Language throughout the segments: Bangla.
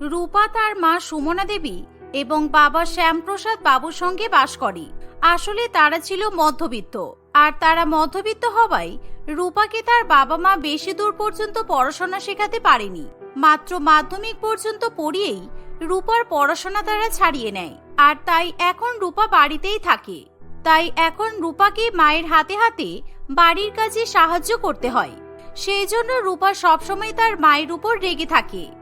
রূপা তার মা সুমনা দেবী এবং বাবা শ্যামপ্রসাদ বাবুর সঙ্গে বাস করে। আসলে তারা ছিল মধ্যবিত্ত। আর তারা মধ্যবিত্ত হওয়ায় রূপাকে তার বাবা মা বেশি দূর পর্যন্ত পড়াশোনা শেখাতে পারেনি। মাত্র মাধ্যমিক পর্যন্ত পড়িয়েই রূপার পড়াশোনা তারা ছাড়িয়ে নেয়। আর তাই এখন রূপা বাড়িতেই থাকে। তাই এখন রূপাকে মায়ের হাতে হাতে বাড়ির কাজে সাহায্য করতে হয়। সেই জন্য রূপা সবসময় তার মায়ের উপর রেগে থাকে।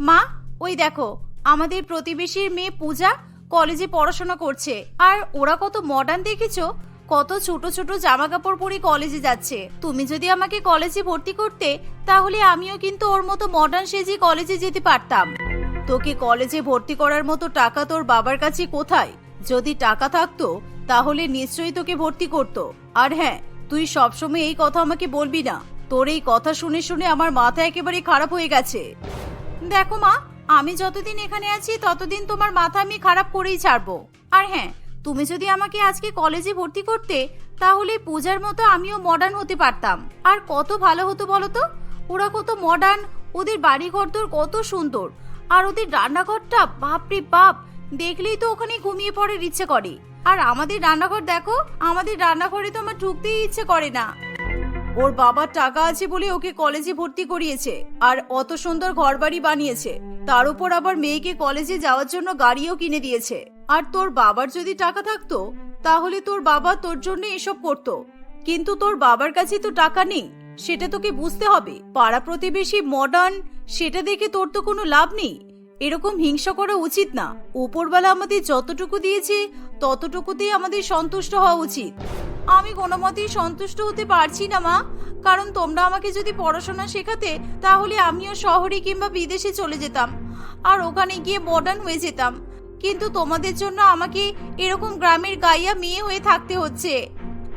মা, ওই দেখো, আমাদের প্রতিবেশীর মেয়ে পূজা কলেজে পড়াশোনা করছে। আর ওরা কত মডার্ন দেখেছ? কত ছোট ছোট জামা কাপড় পরে কলেজে যাচ্ছে। তুমি যদি আমাকে কলেজে ভর্তি করতে, তাহলে আমিও কিন্তু ওর মতো মডার্ন সেজে কলেজে যেতে পারতাম। তোকে কলেজে ভর্তি করার মতো টাকা তোর বাবার কাছে কোথায়? যদি টাকা থাকতো, তাহলে নিশ্চয়ই তোকে ভর্তি করতো। আর হ্যাঁ তুই সবসময় এই কথা আমাকে বলবি না। তোর এই কথা শুনে শুনে আমার মাথা একেবারে খারাপ হয়ে গেছে। দেখো মা, আমি যতদিন এখানে আছি, ততদিন তোমার মাথা আমি খারাপ করেই ছাড়বো। আর হ্যাঁ তুমি যদি আমাকে আজকে কলেজে ভর্তি করতে, তাহলে পূজার মতো আমিও মডার্ন হতে পারতাম। আর কত ভালো হতো বলো তো? ওরা কত মডার্ন ওদের বাড়ি ঘরদোর কত সুন্দর। আর ওদের রান্নাঘরটা, বাপরে বাপ, দেখলেই তো ওখানে ঘুমিয়ে পড়ার ইচ্ছে করে। আর আমাদের রান্নাঘর দেখো, আমাদের রান্নাঘরে তো আমার ঢুকতেই ইচ্ছে করে না। ওর বাবার টাকা আছে বলে ওকে কলেজে ভর্তি করিয়েছে, আর অত সুন্দর ঘরবাড়ি বানিয়েছে। তার উপর আবার মেয়েকে কলেজে যাওয়ার জন্য গাড়িও কিনে দিয়েছে। আর তোর বাবার যদি টাকা থাকতো, তাহলে তোর বাবা তোর জন্য এসব করতো। কিন্তু তোর বাবার কাছে তো টাকা নেই, সেটা তোকে বুঝতে হবে। পাড়া প্রতিবেশী মডার্ন, সেটা দেখে তোর তো কোনো লাভ নেই। এরকম হিংসা করা উচিত না। উপরবেলা আমাদের যতটুকু দিয়েছে, ততটুকুতেই আমাদের সন্তুষ্ট হওয়া উচিত। আমি কোনো মতেই সন্তুষ্ট হতে পারছি না, মা। কারণ তোমরা আমাকে যদি পড়াশোনা শেখাতে, তাহলে আমিও শহরে কিংবা বিদেশে চলে যেতাম আর ওখানে গিয়ে মডার্ন হয়ে যেতাম। কিন্তু তোমাদের জন্য আমাকে এরকম গ্রামের গাইয়া মেয়ে হয়ে থাকতে হচ্ছে।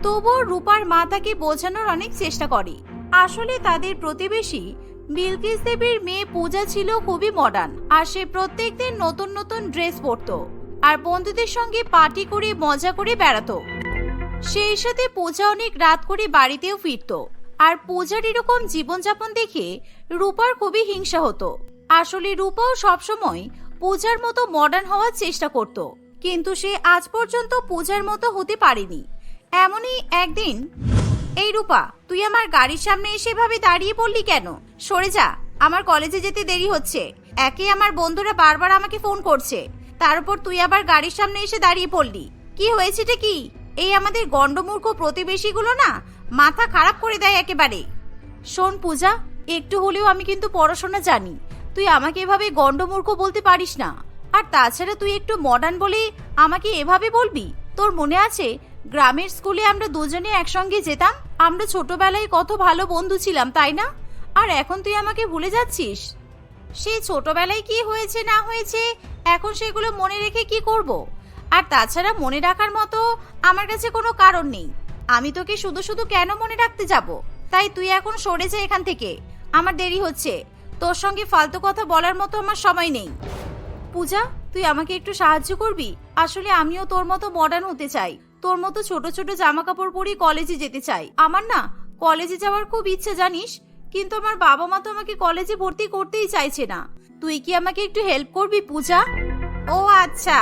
তবুও রূপার মা তাকে বোঝানোর অনেক চেষ্টা করে। আসলে তাদের প্রতিবেশী বিলকিস দেবীর মেয়ে পূজা ছিল খুবই মডার্ন আর সে প্রত্যেকদিন নতুন নতুন ড্রেস পরতো। আর বন্ধুদের সঙ্গে পার্টি করে, মজা করে বেড়াতো। সেই সাথে পূজা অনেক রাত করে বাড়িতেও ফিরতো। আর পূজার এরকম জীবনযাপন দেখে রূপার খুবই হিংসা হতো। আসলে রূপাও সবসময় পূজার মতো মডার্ন হওয়ার চেষ্টা করত। কিন্তু সে আজ পর্যন্ত পূজার মতো হতে পারেনি। এমনই একদিন, এই রূপা, তুই আমার গাড়ির সামনে এসে ভাবে দাঁড়িয়ে পড়লি কেন? সরে যা, আমার কলেজে যেতে দেরি হচ্ছে। একে আমার বন্ধুরা বারবার আমাকে ফোন করছে। তার উপর তুই আবার গাড়ির সামনে এসে দাঁড়িয়ে পড়লি। কি হয়েছেটা কি? এই আমাদের গন্ডমূর্খ প্রতিবেশীগুলো না মাথা খারাপ করে দেয় একেবারে। শোন পূজা, একটু হলেও আমি কিন্তু পড়াশোনা জানি। তুই আমাকে এভাবে গন্ডমূর্খ বলতে পারিস না। আর তাছাড়া তুই একটু মডার্ন বলে আমাকে এভাবে বলবি? তোর মনে আছে, গ্রামের স্কুলে আমরা দুজনে একসঙ্গে যেতাম? আমরা ছোটবেলায় কত ভালো বন্ধু ছিলাম, তাই না? আর এখন তুই আমাকে ভুলে যাচ্ছিস? সেই ছোটবেলায় কি হয়েছে, না হয়েছে, এখন সেগুলো মনে রেখে কি করব? আর তাছাড়া মনে রাখার মতো আমার কাছে কোনো কারণ নেই। আমি তোকে শুধু শুধু কেন মনে রাখতে যাব? তাই তুই এখন সরে যা এখান থেকে। আমার দেরি হচ্ছে। তোর সঙ্গে ফালতু কথা বলার মতো আমার সময় নেই। পূজা, তুই আমাকে একটু সাহায্য করবি? আসলে আমিও তোর মতো মডার্ন হতে চাই। তোর মতো ছোট ছোট জামা কাপড় পরে কলেজে যেতে চাই। আমার না কলেজে যাওয়ার খুব ইচ্ছে, জানিস? কিন্তু আমার বাবা মা তো আমাকে কলেজে ভর্তি করতেই চাইছে না। তুই কি আমাকে একটু হেল্প করবি, পূজা? ও আচ্ছা।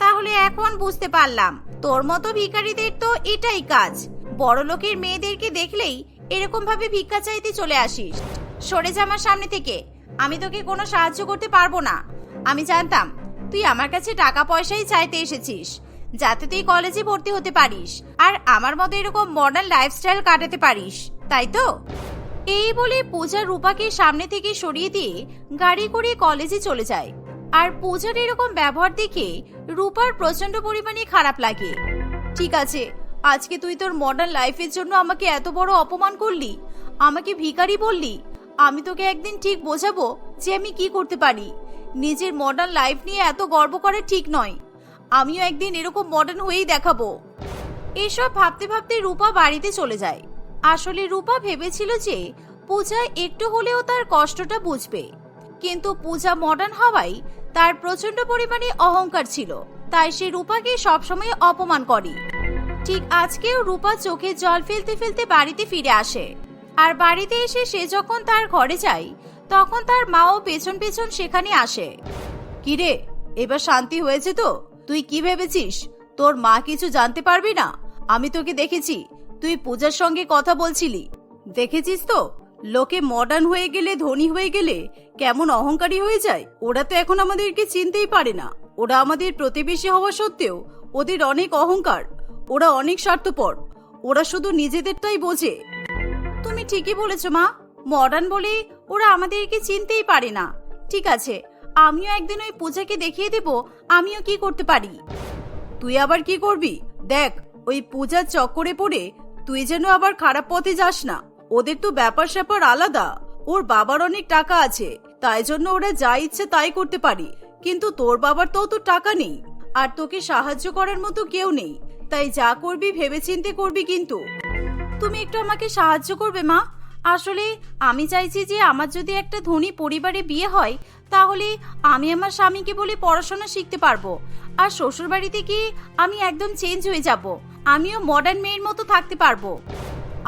তাহলে এখন বুঝতে পারলাম। তোর মতো ভিখারিদের তো এটাই কাজ। বড় লোকের মেয়েদেরকে দেখলেই এরকম ভাবে ভিক্ষা চাইতে চলে আসিস। সরে যা আমার সামনে থেকে। আমি তোকে কোনো সাহায্য করতে পারব না। আমি জানতাম তুই আমার কাছে টাকা পয়সাই চাইতে এসেছিস, যাতে তুই কলেজে ভর্তি হতে পারিস আর আমার মতো এরকম মডার্ন লাইফস্টাইল কাটাতে পারিস, তাই তো? এই বলে পূজা রূপাকে সামনে থেকে সরিয়ে দিয়ে গাড়ি করে কলেজে চলে যায়। আর পূজার এরকম ব্যবহার দেখে রূপার প্রচণ্ড পরিমাণে খারাপ লাগে। ঠিক আছে, আজকে তুই তোর মডার্ন লাইফের জন্য আমাকে এত বড় অপমান করলি, আমাকে ভিখারি বললি, আমি তোকে একদিন ঠিক বোঝাবো যে আমি কি করতে পারি। নিজের মডার্ন লাইফ নিয়ে এত গর্ব করা ঠিক নয়। আমিও একদিন এরকম মডার্ন হয়েই দেখাবো। এসব ভাবতে ভাবতে রূপা বাড়িতে চলে যায়। আসলে রূপা ভেবেছিল যে পূজা একটু হলেও তার কষ্টটা বুঝবে। কিন্তু পূজা মডার্ন হওয়ায় তার প্রচণ্ড পরিমাণে অহংকার ছিল, তাই সে রূপাকে সবসময় অপমান করে। ঠিক আজকেও রূপা চোখে জল ফেলতে ফেলতে বাড়িতে ফিরে আসে। আর বাড়িতে এসে সে যখন তার ঘরে যায়, তখন তার মাও পেছন পেছন সেখানে আসে। কিরে, এবার শান্তি হয়েছে তো? তুই কি ভেবেছিস? তোর মা কিছু জানতে পারবি না? আমি তোকে দেখেছি, তুই পূজার সঙ্গে কথা বলছিলি। দেখেছিস তো? লোকে মডার্ন হয়ে গেলে, ধনী হয়ে গেলে কেমন অহংকারী হয়ে যায়? ওরা তো এখন আমাদেরকে চিনতেই পারে না। ওরা আমাদের প্রতিবেশী হওয়া সত্ত্বেও ওদের অনেক অহংকার। ওরা অনেক স্বার্থপর। ওরা শুধু নিজেদেরটাই বোঝে। তুমি ঠিকই বলেছ, মা। মডার্ন বলে ওরা আমাদেরকে চিনতেই পারে না। ঠিক আছে, আমিও একদিন ওই পূজাকে দেখিয়ে দেব, আমিও কি করতে পারি? তুই আবার কি করবি? দেখ, ওই পূজার চক্করে পড়ে তুই যেন আবার খারাপ পথে যাস না। ওদের তো ব্যাপার স্যাপার আলাদা। ওর বাবার অনেক টাকা আছে, তাই জন্য ওরা যা ইচ্ছে তাই করতে পারি। কিন্তু তোর বাবার তো তো টাকা নেই, আর তোকে সাহায্য করার মতো কেউ নেই। তাই যা করবি ভেবেচিন্তে করবি কিন্তু। তুমি একটু আমাকে সাহায্য করবে, মা। আসলে আমি চাইছি যে আমার যদি একটা ধনী পরিবারে বিয়ে হয়, তাহলে আমি আমার স্বামীকে বলে পড়াশোনা শিখতে পারব। আর শ্বশুর বাড়িতে গিয়ে আমি একদম চেঞ্জ হয়ে যাব। আমিও মডার্ন মেয়ের মতো থাকতে পারব।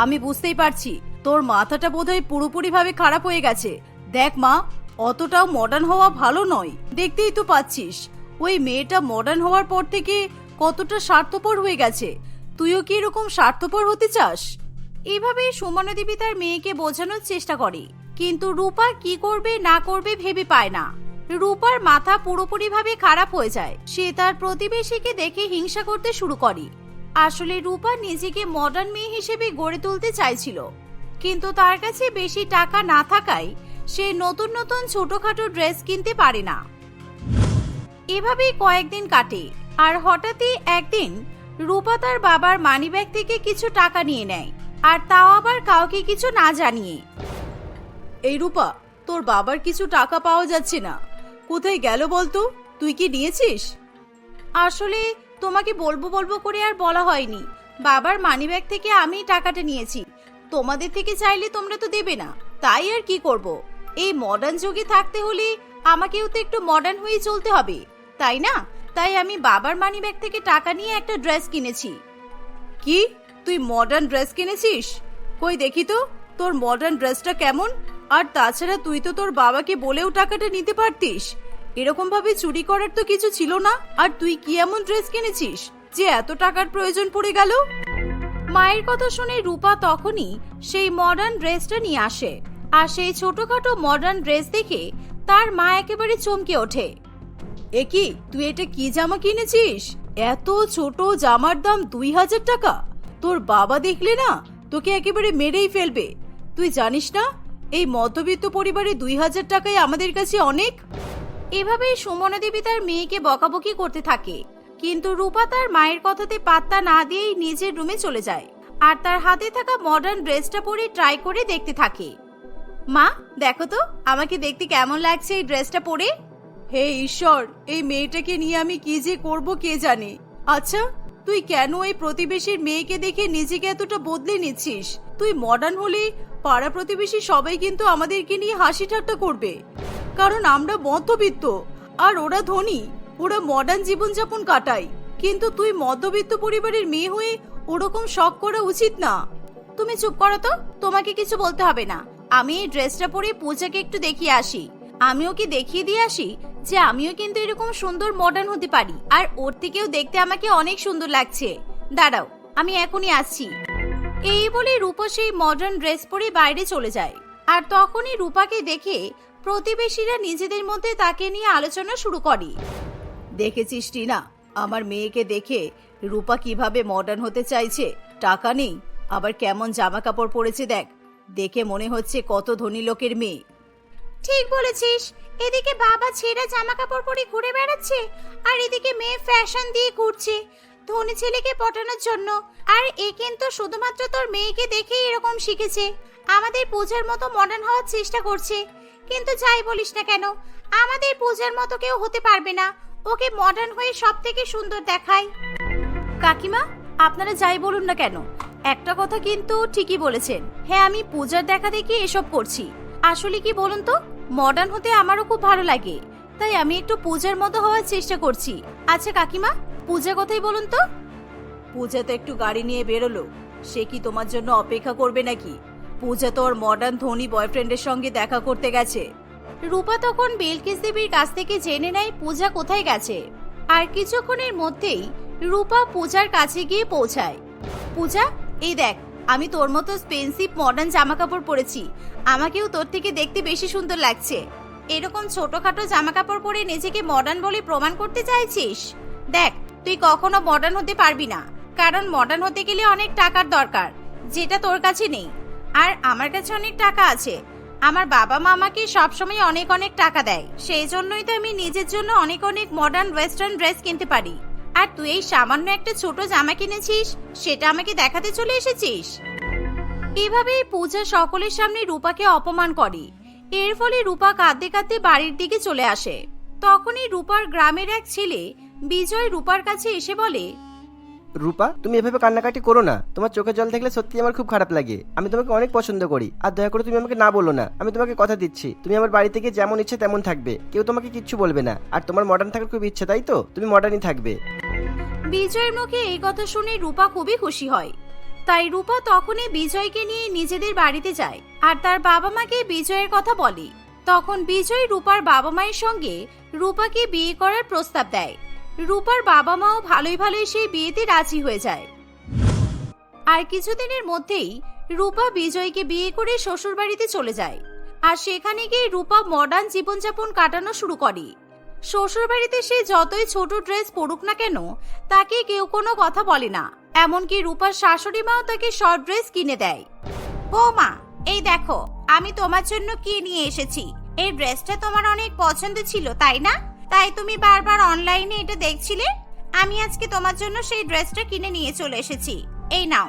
আমি বুঝতেই পারছি। তোর মাথাটা বোধ বোধহয় পুরোপুরিভাবে খারাপ হয়ে গেছে। দেখ মা, অতটাও মডার্ন হওয়া ভালো নয়। দেখতেই তো পাচ্ছিস, ওই মেয়েটা মডার্ন হওয়ার পর থেকে কতটা স্বার্থপর হয়ে গেছে। তুইও কি এরকম স্বার্থপর হতে চাস? এভাবে সুমনা দেবী তার মেয়েকে বোঝানোর চেষ্টা করে। কিন্তু রূপা কি করবে, না করবে ভেবে পায় না। রূপার মাথা পুরোপুরিভাবে খারাপ হয়ে যায়। সে তার প্রতিবেশীকে দেখে হিংসা করতে শুরু করে। আসলে রূপা নিজেকে মডার্ন মেয়ে হিসেবে গড়ে তুলতে চাইছিল। কিন্তু তার কাছে বেশি টাকা না থাকায় সে নতুন নতুন ছোটখাটো ড্রেস কিনতে পারে না। এভাবেই কয়েকদিন কাটে আর হঠাৎই একদিন রূপা তার বাবার মানিব্যাগ থেকে কিছু টাকা নিয়ে নেয় আর তাও আবার কাউকে কিছু না জানিয়ে। এই রূপা, তোর বাবার কিছু টাকা পাওয়া যাচ্ছে না। কোথায় গেল বলতো? তুই কি নিয়েছিস? আসলে তোমাকে বলব বলব করে আর বলা হয়নি। বাবার মানিব্যাগ থেকে আমি টাকাটা নিয়েছি। তোমাদের থেকে চাইলে তোমরা তো দেবে না। তাই আর কি করব? এই মডার্ন যুগে থাকতে হলে আমাকেও তো একটু মডার্ন হয়ে চলতে হবে, তাই না? তাই আমি বাবার মানিব্যাগ থেকে টাকা নিয়ে একটা ড্রেস কিনেছি। কি? তুই মডার্ন ড্রেস কিনেছিস? কই দেখি তো, তোর মডার্ন ড্রেসটা কেমন? আর তাছাড়া তুই তো তোর বাবাকে বলেও টাকাটা নিতে পারতিস। এরকম ভাবে চুরি করার তো কিছু ছিল না, আর তুই কি এমন ড্রেস কিনেছিস যে এত টাকার প্রয়োজন পড়ে গেল? মায়ের কথা শুনে রূপা তখনই সেই মডার্ন ড্রেসটা নিয়ে আসে আর সেই ছোটখাটো মডার্ন ড্রেস দেখে তার মা একেবারে চমকে ওঠে। এ কি, তুই এটা কি জামা কিনেছিস? এত ছোট জামার দাম দুই হাজার টাকা? তোর বাবা দেখলে না তোকে একেবারে মেরেই ফেলবে। তুই জানিস না, এই মধ্যবিত্ত পরিবারে দুই হাজার টাকাই আমাদের কাছে অনেক? এভাবেই সুমনা দেবী তার মেয়েকে বকাবকি করতে থাকে। কিন্তু রূপা তার মায়ের কথাতে পাত্তা না দিয়েই নিজের রুমে চলে যায়। আর তার হাতে থাকা মডার্ন ড্রেসটা পরে ট্রাই করে দেখতে থাকে। মা, দেখো তো, আমাকে দেখতে কেমন লাগছে এই ড্রেসটা পরে? হে ঈশ্বর, এই মেয়েটাকে নিয়ে আমি কি যে করব কে জানে? আচ্ছা তুই কেন এই প্রতিবেশীর মেয়েকে দেখে নিজেকে এতটা বদলে নিচ্ছিস? তুই মডার্ন হলে পাড়া প্রতিবেশী সবাই কিন্তু আমাদেরকে নিয়ে হাসি ঠাট্টা করবে। কারণ আমরা মধ্যবিত্ত, আর ওরা ধনী। ওরা মডার্ন জীবনযাপন কাটায়। কিন্তু তুই মধ্যবিত্ত পরিবারের মেয়ে হয়ে ওরকম শখ করা উচিত না। তুমি চুপ করো তো, তোমাকে কিছু বলতে হবে না। আমি এই ড্রেসটা পরে পূজাকে একটু দেখিয়ে আসি। আমিও কি দেখিয়ে দিয়ে আসি যে আমিও কিন্তু এরকম সুন্দর মডার্ন হতে পারি। আর ওর থেকেও দেখতে আমাকে অনেক সুন্দর লাগছে। দাঁড়াও, আমি এখনই আসছি। এই বলে রূপা সেই মডার্ন ড্রেস পরে বাইরে চলে যায়। আর তখনই রূপাকে দেখে প্রতিবেশীরা নিজেদের মধ্যে তাকে নিয়ে আলোচনা শুরু করে। দেখেছিস, টিনা? আমার মেয়েকে দেখে রূপা কীভাবে মডার্ন হতে চাইছে? টাকা নেই, আবার কেমন জামা কাপড় পরেছে দেখ। দেখে মনে হচ্ছে কত ধনী লোকের মেয়ে। ঠিক বলেছিস। এদিকে বাবা ছেঁড়া জামা কাপড় পরে ঘুরে বেড়াচ্ছে, আর এদিকে মেয়ে ফ্যাশন দিয়ে ঘুরছে। ধনী ছেলেকে পটানোর জন্য। আর এ কিন্তু শুধুমাত্র তোর মেয়েকে দেখেই এরকম শিখেছে। আমাদের পূজার মতো মডার্ন হওয়ার চেষ্টা করছে। কিন্তু যাই বলিস না কেন, আমাদের পূজার মতো কেউ হতে পারবে না। ওকে মডার্ন হয়ে সব থেকে সুন্দর দেখায়। কাকিমা আপনারা যাই বলুন না কেন? একটা কথা কিন্তু ঠিকই বলেছেন। হ্যাঁ আমি পূজার দেখা দেখি এসব করছি। আসলে কি বলুন তো মডার্ন হতে আমারও খুব ভালো লাগে। তাই আমি একটু পূজার মতো হওয়ার চেষ্টা করছি। আচ্ছা কাকিমা পূজা কথাই বলুন তো? পূজা তো একটু গাড়ি নিয়ে বেরোলো। সে কি তোমার জন্য অপেক্ষা করবে নাকি? পূজা তো ওর মডার্ন ধনী বয়ফ্রেন্ডের সঙ্গে দেখা করতে গেছে। রূপা তখন বেলকিস দেবীর কাছ থেকে জেনে নেয় পূজা কোথায় গেছে। আর কিছুক্ষণের মধ্যেই রূপা পূজার কাছে গিয়ে পৌঁছায়। পূজা, এই দেখ, আমি তোর মতো স্পেন্সিভ মডার্ন জামা কাপড় পরেছি। আমাকেও তোর থেকে দেখতে বেশি সুন্দর লাগছে। এরকম ছোটখাটো জামা কাপড় পরে নিজেকে মডার্ন বলে প্রমাণ করতে চাইছিস? দেখ, তুই কখনো মডার্ন হতে পারবি না। কারণ মডার্ন হতে গেলে অনেক টাকার দরকার, যেটা তোর কাছে নেই। আর আমার কাছে অনেক টাকা আছে আমার বাবা মা আমাকে সবসময় অনেক অনেক টাকা দেয়। সেই জন্যই তো আমি নিজের জন্য অনেক অনেক মডার্ন ওয়েস্টার্ন ড্রেস কিনতে পারি। আর তুই এই সামান্য একটা ছোট জামা কিনেছিস, সেটা আমাকে দেখাতে চলে এসেছিস? এভাবেই পূজা সকলের সামনে রূপাকে অপমান করে। এর ফলে রূপা কাঁদতে কাঁদতে বাড়ির দিকে চলে আসে। তখনই রূপার গ্রামের এক ছেলে বিজয় রূপার কাছে এসে বলে রূপা, তুমি এভাবে কান্নাকাটি করো না। তোমার চোখে জল দেখলে সত্যি আমার খুব খারাপ লাগে। আমি তোমাকে অনেক পছন্দ করি। আর দয়া করে তুমি আমাকে না বলো না। আমি তোমাকে কথা দিচ্ছি। তুমি আমার বাড়ি থেকে যেমন ইচ্ছে তেমন থাকবে। কেউ তোমাকে কিচ্ছু বলবে না। আর তোমার মডার্ন থাকার খুব ইচ্ছে, তাই তো? তুমি মডার্নই থাকবে। বিজয়ের মুখে এই কথা শুনে রূপা খুবই খুশি হয়। তাই রূপা তখনই বিজয়কে নিয়ে নিজেদের বাড়িতে যায়। আর তার বাবা মাকে বিজয়ের কথা বলে। তখন বিজয় রূপার বাবা মায়ের সঙ্গে রূপাকে বিয়ে করার প্রস্তাব দেয়। রূপার বাবা মাও ভালোই ভালোই সেই বিয়েতে রাজি হয়ে যায়। আর কিছুদিনের মধ্যেই রূপা বিজয়কে বিয়ে করে শ্বশুরবাড়িতে চলে যায়। আর সেখানে গিয়ে রূপা মডার্ন জীবনযাপন কাটানো শুরু করে। শ্বশুরবাড়িতে সে যতই ছোট ড্রেস পরুক না কেন, তাকে কেউ কোনো কথা বলে না। এমনকি রূপার শাশুড়ি মাও তাকে শর্ট ড্রেস কিনে দেয়। বৌমা, এই দেখো, আমি তোমার জন্য কি নিয়ে এসেছি? এই ড্রেসটা তোমার অনেক পছন্দ ছিল, তাই না? তাই তুমি বারবার অনলাইনে এটা দেখছিলে? আমি আজকে তোমার জন্য সেই ড্রেসটা কিনে নিয়ে চলে এসেছি। এই নাও।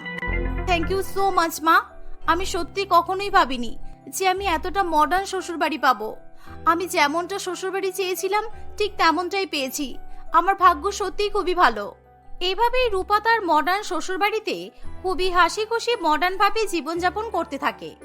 থ্যাংক ইউ সো মাচ মা। আমি সত্যি কখনোই ভাবিনি যে আমি এতটা মডার্ন শ্বশুরবাড়ি পাবো। আমি যেমনটা শ্বশুরবাড়ি চেয়েছিলাম, ঠিক তেমনটাই পেয়েছি। আমার ভাগ্য সত্যিই খুবই ভালো। এভাবেই রূপা তার মডার্ন শ্বশুরবাড়িতে খুবই হাসি খুশি মডার্ন ভাবে জীবনযাপন করতে থাকে।